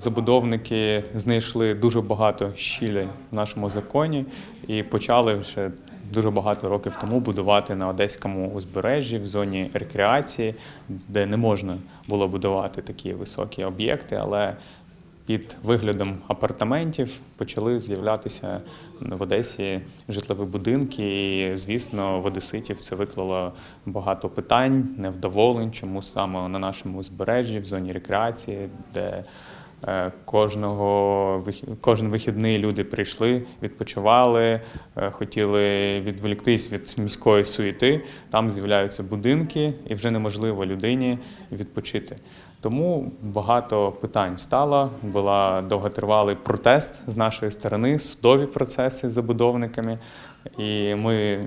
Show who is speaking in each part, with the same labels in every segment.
Speaker 1: Забудовники знайшли дуже багато щілей в нашому законі і почали вже дуже багато років тому будувати на одеському узбережжі в зоні рекреації, де не можна було будувати такі високі об'єкти, але під виглядом апартаментів почали з'являтися в Одесі житлові будинки. І, звісно, в одеситів це виклало багато питань, невдоволень, чому саме на нашому узбережжі, в зоні рекреації, де кожного вих- кожен вихідний люди прийшли, відпочивали, е, хотіли відволіктись від міської суєти. Там з'являються будинки, і вже неможливо людині відпочити. Тому багато питань стало. Була довготривалий протест з нашої сторони, судові процеси з забудовниками. І ми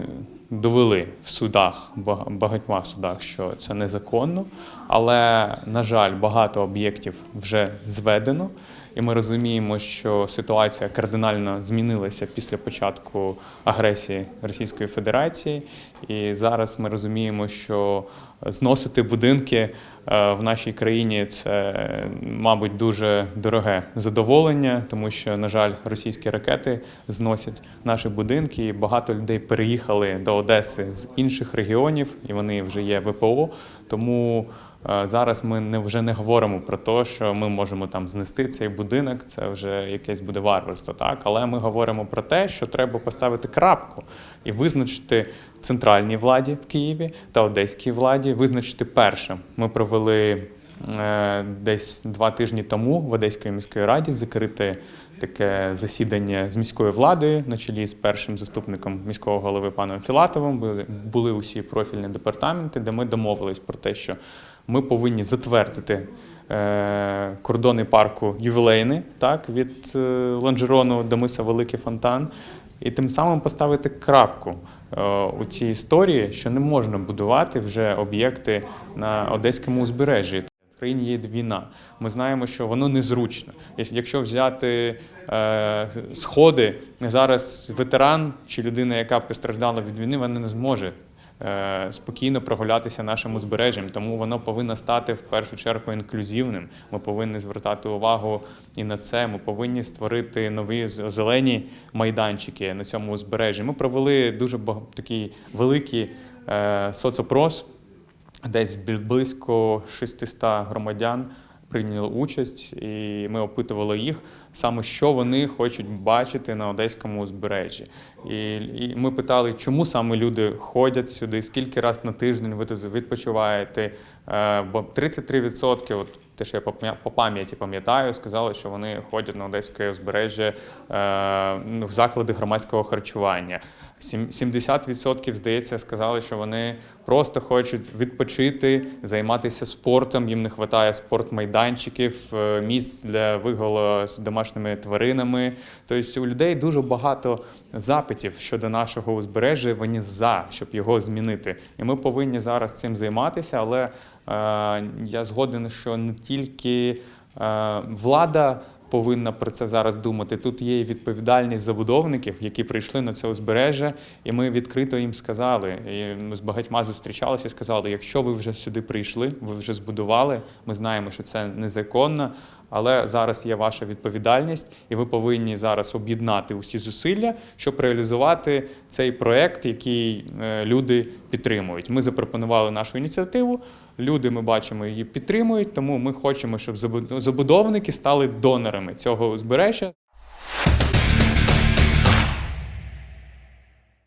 Speaker 1: довели в судах, багатьма судах, що це незаконно. Але, на жаль, багато об'єктів вже зведено. І ми розуміємо, що ситуація кардинально змінилася після початку агресії Російської Федерації. І зараз ми розуміємо, що зносити будинки в нашій країні це, мабуть, дуже дороге задоволення, тому що, на жаль, російські ракети зносять наші будинки. І багато людей переїхали до Одеси з інших регіонів, і вони вже є ВПО. Тому е, зараз ми не вже не говоримо про те, що ми можемо там знести цей будинок. Це вже якесь буде варварство, так але ми говоримо про те, що треба поставити крапку і визначити центральній владі в Києві та одеській владі. Визначити перше. Ми провели е, десь два тижні тому в Одеській міській раді закрите таке засідання з міською владою на чолі з першим заступником міського голови паном Філатовим. Були, усі профільні департаменти, де ми домовились про те, що ми повинні затвердити е, кордони парку ювілейний, так, від е, Ланжерону до Миса Великий Фонтан, і тим самим поставити крапку у цій історії, що не можна будувати вже об'єкти на одеському узбережжі. В країні є війна. Ми знаємо, що воно незручно. Якщо- взяти е, сходи, зараз ветеран чи людина, яка постраждала від війни, вона не зможе е, спокійно прогулятися нашим узбережжям. Тому воно повинно стати в першу чергу інклюзивним. Ми повинні звертати увагу і на це. Ми повинні створити нові зелені майданчики на цьому узбережжі. Ми провели дуже такий великий е, соцопрос. Десь близько 600 громадян прийняли участь, і ми опитували їх саме, що вони хочуть бачити на одеському узбережжі. І, і ми питали, чому саме люди ходять сюди, скільки раз на тиждень ви тут відпочиваєте. Е, Бо 33%, от те, що я по пам'яті пам'ятаю, сказали, що вони ходять на одеське узбережжя е, ну, в заклади громадського харчування. Сім- 70% здається, сказали, що вони просто хочуть відпочити, займатися спортом. Їм не вистачає спортмайданчиків, е, місць для виголу з домашніми тваринами. Тобто у людей дуже багато запитів щодо нашого узбережжя. Вони за, щоб його змінити. І ми повинні зараз цим займатися. Але я згоден, що не тільки е, влада повинна про це зараз думати. Тут є відповідальність забудовників, які прийшли на це узбережжя, і ми відкрито їм сказали. І ми з багатьма зустрічалися і сказали: якщо ви вже сюди прийшли, ви вже збудували. Ми знаємо, що це незаконно. Але зараз є ваша відповідальність, і ви повинні зараз об'єднати усі зусилля, щоб реалізувати цей проект, який е, люди підтримують. Ми запропонували нашу ініціативу. Люди, ми бачимо, її підтримують. Тому ми хочемо, щоб забу- забудовники стали донорами цього узбережжя.